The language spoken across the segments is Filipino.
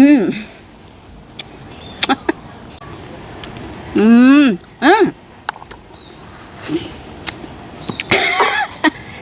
Mm. mm. Ah.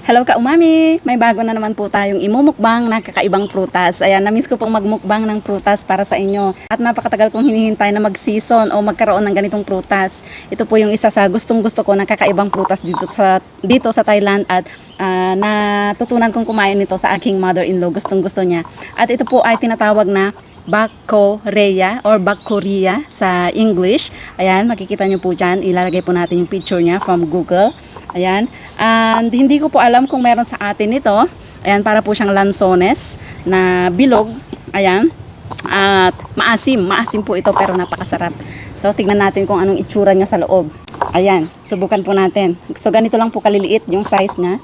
Hello ka umami! May bago na naman po tayong imumukbang na kakaibang prutas. Ayan, namiss ko pong magmukbang ng prutas para sa inyo. At napakatagal kong hinihintay na mag-season o magkaroon ng ganitong prutas. Ito po yung isa sa gustong gusto ko na kakaibang prutas dito sa dito sa Thailand at ah, natutunan kong kumain nito sa aking mother-in-law. Gustong gusto niya. At ito po ay tinatawag na Bakorea or Bakorea sa English. Ayan, makikita nyo po dyan. Ilalagay po natin yung picture niya from Google. Ayan. And hindi ko po alam kung meron sa atin ito. Ayan, para po siyang lansones na bilog. Ayan. At maasim. Maasim po ito pero napakasarap. So, tignan natin kung anong itsura niya sa loob. Ayan. Subukan po natin. So, ganito lang po kaliliit yung size niya.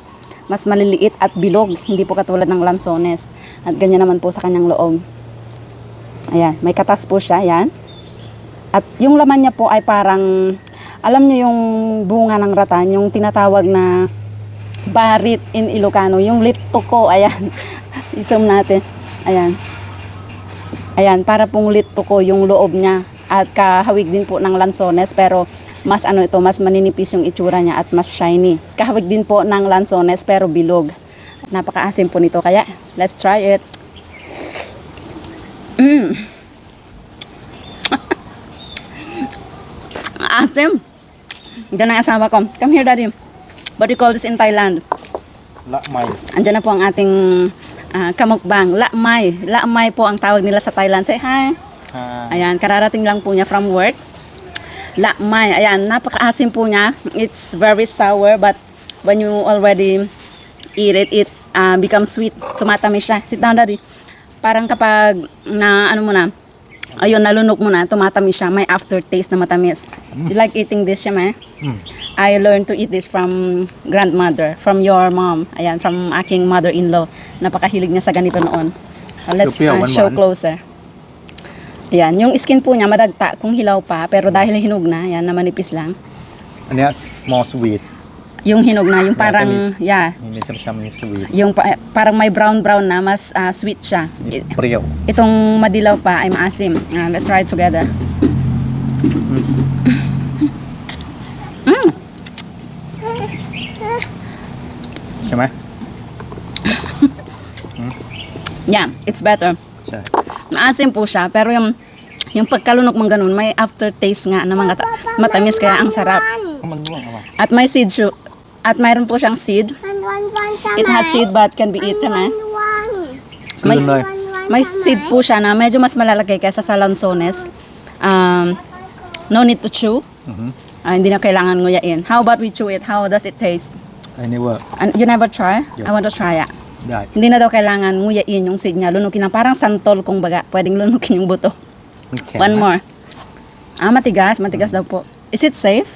Mas maliliit at bilog. Hindi po katulad ng lansones. At ganyan naman po sa kanyang loob. Ayan. May katas po siya. Ayan. At yung laman niya po ay parang, alam niyo yung bunga ng ratan, yung tinatawag na barit in Ilocano, yung litoko, ayan. I-zoom natin. Ayan. Ayan, para pong litoko yung loob niya. At kahawig din po ng lansones, pero mas ano ito, mas maninipis yung itsura niya at mas shiny. Kahawig din po ng lansones, pero bilog. Napakaasim po nito, kaya let's try it. Mm. Asim. Diyan ang asawa ko. Come here, daddy. What do you call this in Thailand? La Mai. Andiyan na po ang ating ah, kamukbang. Lakmay. Lakmay po ang tawag nila sa Thailand. Say hi. Ha. Ayan, kararating lang po niya from work. Lakmay. Ayan, napakaasim po niya. It's very sour but when you already eat it, it's uh, becomes sweet. Tumatamis siya. Sit down, daddy parang kapag na ano mo na, ayun, nalunok mo na, tumatamis siya. May aftertaste na matamis. Mm. You like eating this, siya, eh? Mm. I learned to eat this from grandmother, from your mom. Ayan, from aking mother-in-law. Napakahilig niya sa ganito noon. Uh, let's uh, show closer. Ayan, yung skin po niya madagta kung hilaw pa, pero dahil hinog na, yan, namanipis lang. And yes, more sweet. Yung hinog na, yung parang, Matamis. yeah, นี่มีช้ำๆมี sweet yung pa- parang may brown-brown na, mas ah, sweet siya. นี่ I- เปรี้ยว Itong madilaw pa ay maasim. Ah, let's try it together. Mm. ใช่ไหม Yeah, it's better. ใช่ Maasim po siya, pero yung yung pagkalunok mong ganun, may aftertaste nga na mga matamis kaya ang sarap. ก็มันร่วงเอามา At may seed siya, At mayroon po siyang seed. It has seed but can be eaten. Eh. May, may seed po siya na medyo mas malalaki kaysa sa lansones. Um, no need to chew. Mm-hmm. Uh, hindi na kailangan nguyain. How about we chew it? How does it taste? Any work. And you never try? Yeah. I want to try it. That. Hindi na daw kailangan nguyain yung seed niya. Lunukin na parang santol kung baga. Pwedeng lunukin yung buto. Okay. One more. Ah, matigas. Matigas mm. daw po. Is it safe?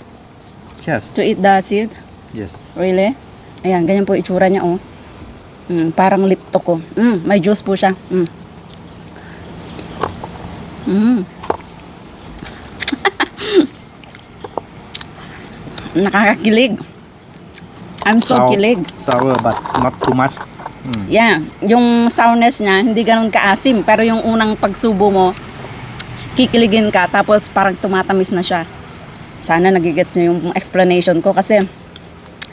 Yes. To eat the seed? Yes Really? Ayan, ganyan po itsura niya, oh. Mm, parang lipto ko. Mm, may juice po siya. Mm. Mm. Nakakakilig. I'm so Sour- kilig. sour but not too much อืม Yeah, yung sourness niya, hindi ganun kaasim. Pero yung unang pagsubo mo, kikiligin ka, tapos parang tumatamis na siya. Sana nagigets niyo yung explanation ko kasi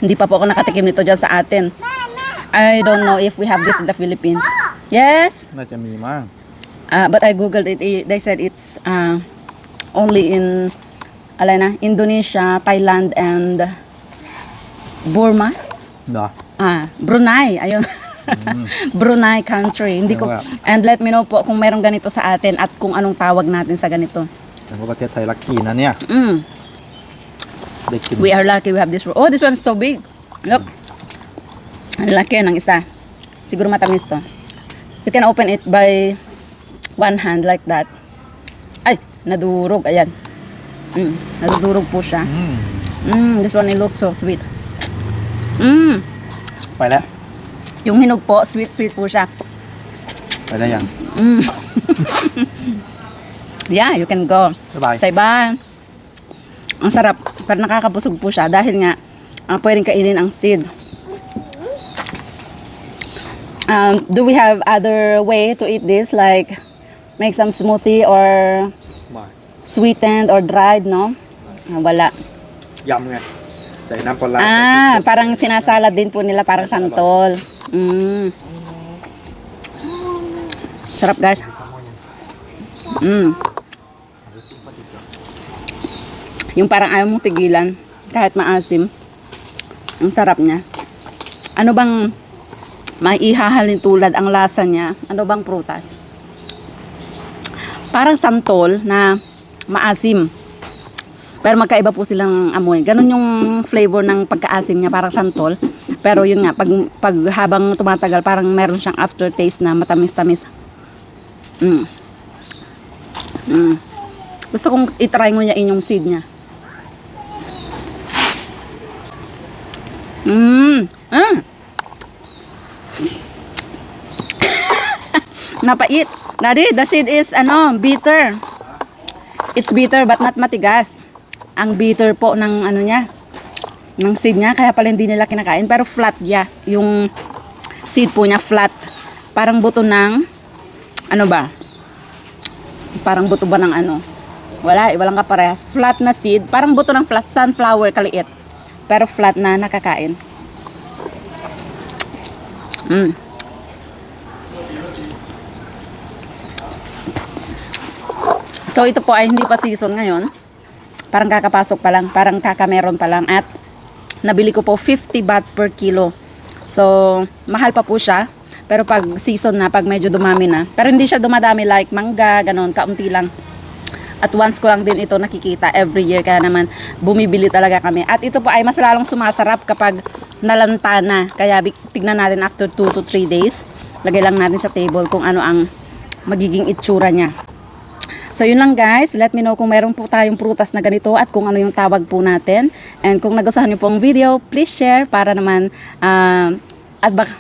hindi pa po ako nakatikim nito dyan sa atin. I don't know if we have this in the Philippines. Yes? Nachamima. Uh, ah, but I googled it. They said it's uh, only in alay Indonesia, Thailand, and Burma. Da. Ah, Brunei. Ayun. Mm. Brunei country. Hindi ko and let me know po kung merong ganito sa atin at kung anong tawag natin sa ganito. Ano ba kaya tayo laki na niya? Mm. Big. We are lucky we have this. Oh, this one's so big. Look. Ang laki ng isa. Siguro matamis to. You can open it by one hand like that. Ay, nadurog. Ayan. Mm, nadurog po siya. Mm. Mm, this one it looks so sweet. Mm. Pala. Yung hinog po, sweet sweet po siya. Pala yan. Mm. yeah, you can go. Bye-bye. Sa iba, ang sarap. Para nakakabusog po siya dahil nga uh, pwedeng kainin ang seed. Um, do we have other way to eat this like make some smoothie or sweetened or dried, no? Ah, wala. Yum nga. Sa inapola. Ah, parang sinasalad din po nila parang santol. Mm. Sarap guys. Mm. Yung parang ayaw mong tigilan, kahit maasim. Ang sarap niya. Ano bang maihahalin tulad ang lasa niya? Ano bang prutas? Parang santol na maasim. Pero magkaiba po silang amoy. Ganon yung flavor ng pagkaasim niya, parang santol. Pero yun nga, pag, pag habang tumatagal, parang meron siyang aftertaste na matamis-tamis. Mm. Mm. Gusto kong itry nguyain yung seed niya. Mm. Ah. Napait. Daddy, the seed is ano, bitter. It's bitter but not matigas. Ang bitter po ng ano niya, ng seed niya, kaya pala hindi nila kinakain. Pero flat niya, yung seed po niya flat. Parang buto ng, ano ba? Parang buto ba ng ano? Wala, eh, walang kaparehas. Flat na seed, parang buto ng flat sunflower kaliit. Pero flat na nakakain. Mm. So ito po ay hindi pa season ngayon. Parang kakapasok pa lang, parang kakameron pa lang at nabili ko po 50 baht per kilo. So mahal pa po siya. Pero pag season na, pag medyo dumami na. Pero hindi siya dumadami like mangga, ganon, kaunti lang. At once ko lang din ito nakikita every year kaya naman bumibili talaga kami. At ito po ay mas lalong sumasarap kapag nalanta na. Kaya tignan natin after 2 to 3 days. Lagay lang natin sa table kung ano ang magiging itsura niya. So yun lang guys, let me know kung meron po tayong prutas na ganito at kung ano yung tawag po natin. And kung nagustuhan niyo po ang video, please share para naman um, at bak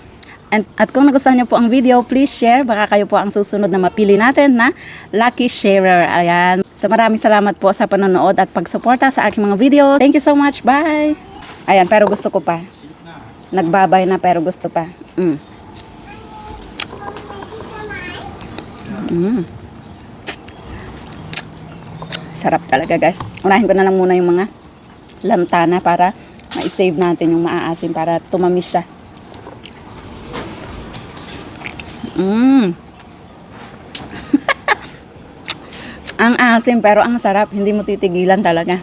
and, at kung nagustuhan niyo po ang video, please share. Baka kayo po ang susunod na mapili natin na lucky sharer. Ayan. So maraming salamat po sa panonood at pagsuporta sa aking mga video. Thank you so much. Bye! Ayan, pero gusto ko pa. Nagbabay na pero gusto pa. Mm. Mm. Sarap talaga guys. Unahin ko na lang muna yung mga lantana para ma-save natin yung maaasim para tumamis siya. Mmm. ang asim pero ang sarap. Hindi mo titigilan talaga.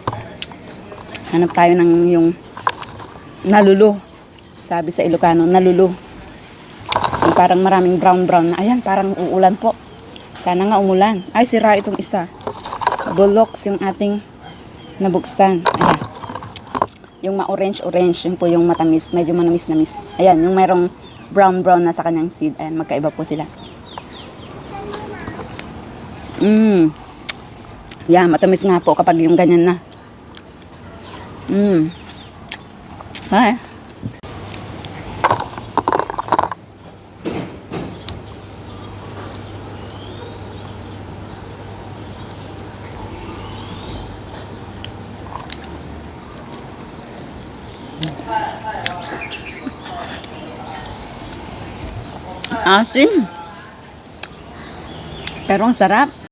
Hanap tayo ng yung nalulu. Sabi sa Ilocano, nalulu. Yung parang maraming brown-brown na. Ayan, parang uulan po. Sana nga umulan. Ay, sira itong isa. Buloks yung ating nabuksan. Ayan. Yung ma-orange-orange, yun po yung matamis. Medyo manamis-namis. Ayan, yung merong brown-brown na sa kanyang seed. Ayan, magkaiba po sila. Mmm. Yeah, matamis nga po kapag yung ganyan na. Mmm. Ay. Asim. Pero ang sarap.